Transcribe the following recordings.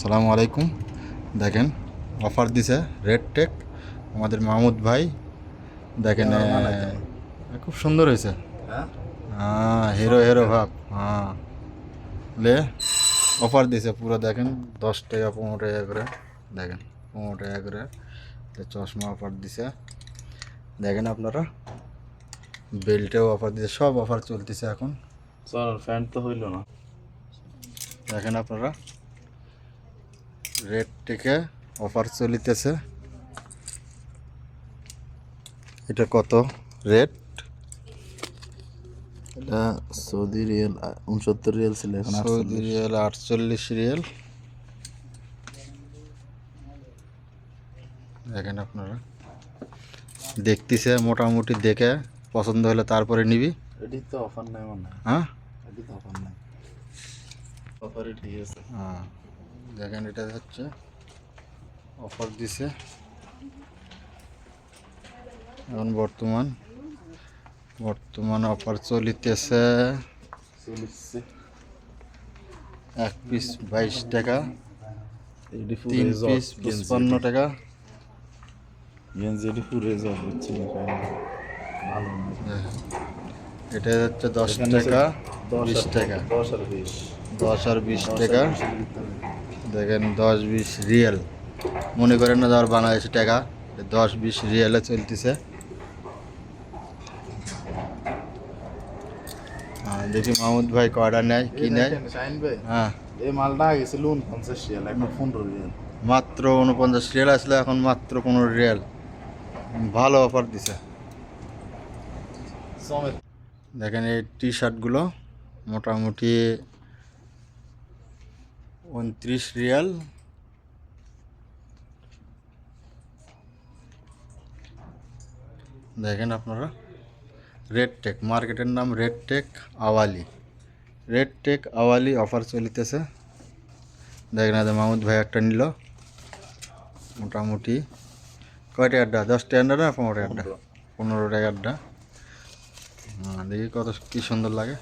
সালামু আলাইকুম দেখেন অফার দিছে রেড টেক আমাদের মাহমুদ ভাই। দেখেন খুব সুন্দর হয়েছে। হ্যাঁ? হিরো হিরো ভাব। হ্যাঁ। লে অফার দিছে পুরো দেখেন দশ টাকা পনেরো টাকা করে। দেখেন পনেরো টাকা করে। চশমা অফার দিছে। দেখেন আপনারা বেল্টেও অফার দিছে সব অফার চলতেছে এখন। চল ফ্যান তো হইল না। দেখেন আপনারা। রেট থেকে অফার চলিতেছে। এটা কত রেট? এটা সৌদি রিয়েল উনসত্তর রিয়েল ছিল এখন সৌদি রিয়েল আটচল্লিশ রিয়েল। দেখেন আপনারা। দেখতেছে মোটামুটি দেখে পছন্দ হলে তারপরে নিবি। এটি তো অফার নাই মনে হ্যাঁ। এটি তো অফার নাই। হ্যাঁ। দেখেন এটা হচ্ছে অফার দিছে। এখন বর্তমান বর্তমান অফার চলিতেছে এক পিস বাইশ টাকা তিন পিস পঁচপান্ন টাকা। গেঞ্জি এটি ফুল রেজ অফ হচ্ছে দেখেন। এটা হচ্ছে দশ টাকা দশ বিশ টাকা। দশ আর বিশ। দশ আর বিশ টাকা। দেখেন দশ বিশ রিয়েল। মনে করেন না ধর বাংলাদেশি টাকা দশ বিশ রিয়েলে চলতেছে। দেখি মাহমুদ ভাই কয়টা নেয় কি নেয়? হ্যাঁ। এই মালটা আগে ছিল উনপঞ্চাশ রিয়াল এখন পনেরো রিয়াল। মাত্র উনপঞ্চাশ রিয়াল আসলে এখন মাত্র পনেরো রিয়াল। ভালো অফার দিছে। দেখেন এই টি শার্টগুলো মোটামুটি উনত্রিশ রিয়াল। দেখেন আপনারা রেড টেক মার্কেটের নাম রেড টেক আওয়ালি রেড টেক আওয়ালি অফার চলিতেছে। দেখেন আজ মাহমুদ ভাই একটা নিল। মোটামুটি কয়টা আড্ডা? দশ টাকা আড্ডা না পনেরো আড্ডা? পনেরো। টাকা আড্ডা। হ্যাঁ দেখি কত কি সুন্দর লাগে।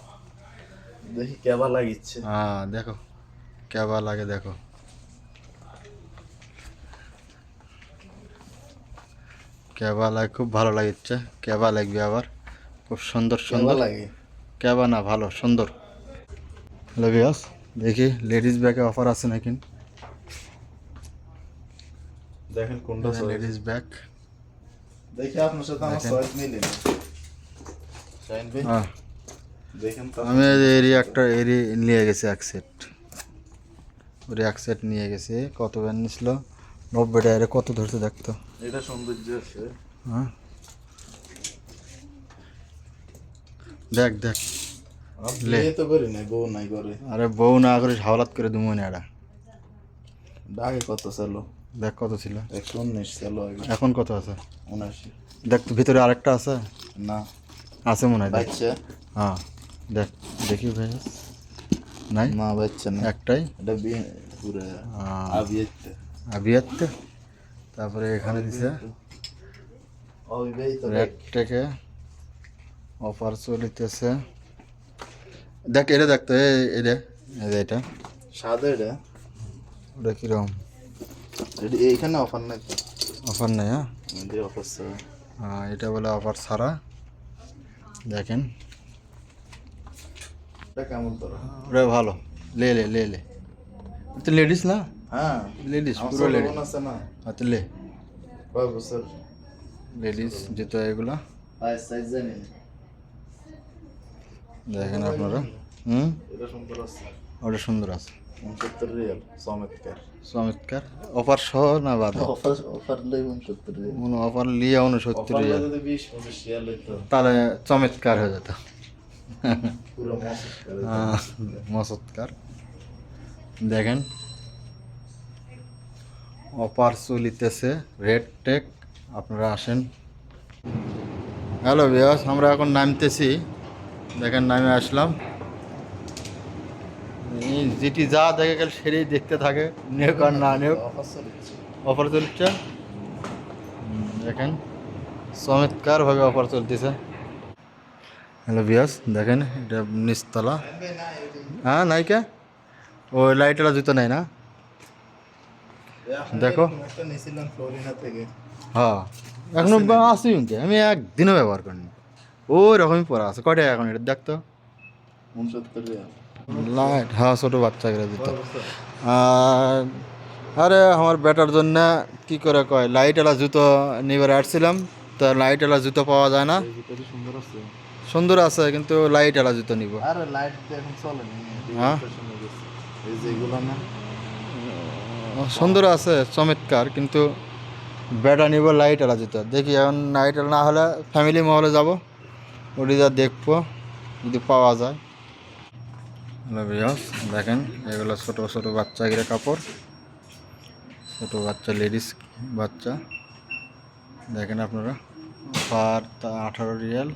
দেখি কেবা লাগিচ্ছে হ্যাঁ দেখো। কেবা লাগে দেখো কেবা লাগে খুব ভালো লাগছে কেবা লাগবে আবার খুব সুন্দর সুন্দর লাগে কেবা না ভালো সুন্দর হ্যালো বিয়াস দেখি লেডিস ব্যাগে অফার আছে নাকি দেখেন কোনটা লেডিস ব্যাগ দেখি আপনার সাথে আমার। চয়েস মিলে। হ্যাঁ। দেখেন তো। আমি এরি একটা এরি নিয়ে গেছি এক সেট ওরি এক সেট নিয়ে গেছি কত ব্যান নিছিল? নব্বই টাকা কত ধরতে দেখতো? এটা সৌন্দর্য আছে। হ্যাঁ। দেখ দেখ। আরে বউ না করে হাওলাত করে দুমো না। এটা আগে কত ছিল দেখ কত ছিল। একশো উনিশ ছিল এখন কত আছে? উনাশি। দেখ তো ভিতরে আরেকটা আছে? না। আছে মনে হয় হ্যাঁ দেখ দেখি ভাই। নাই? না বাচ্চা না একটাই? এটা বিয়ে পুরো আবিয়েতে আবিয়াতে তারপরে এখানে দিছে? থেকে অফার চলিতেছে। দেখ এটা দেখতো এটা এটা। সাদা এটা? ওটা কীরকম এইখানে অফার নাই অফার নেই হ্যাঁ? অফার ছাড়া। হ্যাঁ এটা বলে অফার ছাড়া। দেখেন। এটা কেমন তোরা? ওটা ভালো। লে লে লে লে। তো লেডিস না? হ্যাঁ। লেডিস পুরো লেডিস আছে না। হ্যাঁ তো লে। কয় বছর? লেডিস এগুলো। সাইজ জানি দেখেন আপনারা। হুম? এটা সুন্দর আছে। ওটা সুন্দর আছে। উনসত্তর রিয়াল চমৎকার চমৎকার অফার সহ না বাদ? অফার অফার লই উনসত্তর রিয়াল। মনে অফার লিয়ে উনসত্তর রিয়াল। তাহলে চমৎকার হয়ে যেত। মসৎকার দেখেন। অফার চলিতেছে রেড টেক। আপনারা আসেন। হ্যালো বিয়াস আমরা এখন নামতেছি। দেখেন নামে আসলাম। এই যেটি যা দেখে গেল সেটাই দেখতে থাকে। নেক আর না নেক। অফার চলছে দেখেন চমৎকারভাবে অফার চলতেছে। হ্যালো বিয়াস দেখেন এটা নিচতলা। হ্যাঁ নাইকা ওই লাইটেরা জুতো নেয় না? দেখো। হ্যাঁ এখনও আছে কিন্তু আমি একদিনও ব্যবহার করিনি। ওই রকমই পড়া আছে। কয়টা এখন এটা দেখতো লাইট। হ্যাঁ ছোটো বাচ্চাকে দিত আর আরে আমার বেটার জন্য কি করে কয়? লাইট এলা জুতো নিবার আসছিলাম। তো লাইট এলা জুতো পাওয়া যায় না। সুন্দর আছে। সুন্দর আছে কিন্তু লাইট এলা জুতো নিব। আরে লাইট এখন চলে নি হ্যাঁ? এই যেগুলো না। সুন্দর আছে চমৎকার কিন্তু বেটা নিব লাইট এলা জুতো দেখি এখন লাইট না হলে ফ্যামিলি মহলে যাব ওটি যা দেখব যদি পাওয়া যায়। দেখেন এগুলো ছোটো ছোটো বাচ্চাগিরা কাপড়। ছোটো বাচ্চা লেডিস বাচ্চা। দেখেন আপনারা পার আঠারো রিয়াল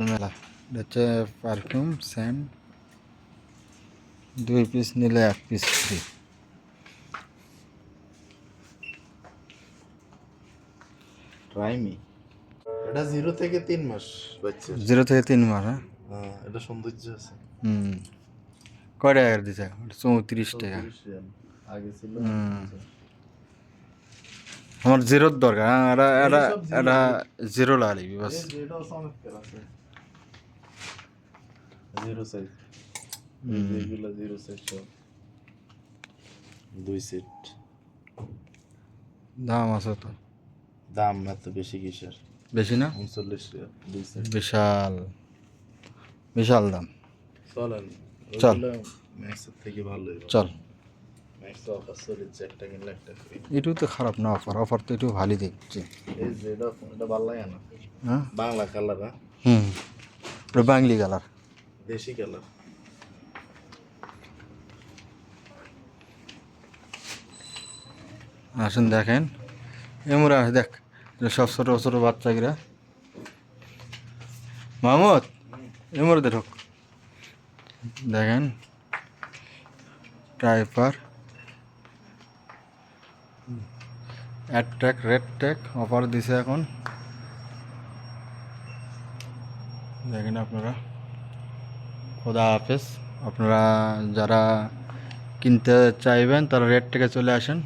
মেলা এটা হচ্ছে পারফিউম স্যান্ড দুই পিস নিলে এক পিস ফ্রি ট্রাইমি এটা জিরো থেকে তিন মাস বাচ্চা। জিরো থেকে তিন মাস হ্যাঁ? হ্যাঁ এটা সৌন্দর্য আছে। হুম। কয় টাকা দিছে? চৌত্রিশ টাকা। আগে ছিল আমার জিরোর দরকার হ্যাঁ এটা এটা এটা জিরো লাগবে বাস এই যে এটাও চমৎকার আছে জিরো সাইজ এগুলো জিরো সাইজ সব দুই সেট দাম আছে তো। দাম এত বেশি কিসের? বেশি না? উনচল্লিশ দুই সেট বিশাল। বিশাল দাম। চলেন চল। ম্যাক্সের থেকে ভালোই চল। ম্যাক্স অফার চলেছে একটা কিনলে একটা ফ্রি এটু তো খারাপ না অফার অফার তো একটু ভালোই দেখছি। এই যে এটা ভালো লাগে না হ্যাঁ? বাংলা কালার হ্যাঁ? হুম। বাংলি কালার দেশি কালার আসুন, দেখেন। এমরা দেখ সব ছোটো ছোটো বাচ্চাগুলা। মাহমুদ এমর দেখো। দেখেন টাইপার অ্যাট্যাক রেড ট্যাক, অফার দিছে এখন। দেখেন আপনারা। খোদা হাফেজ। আপনারা যারা কিনতে চাইবেন তারা রেড থেকে চলে আসেন।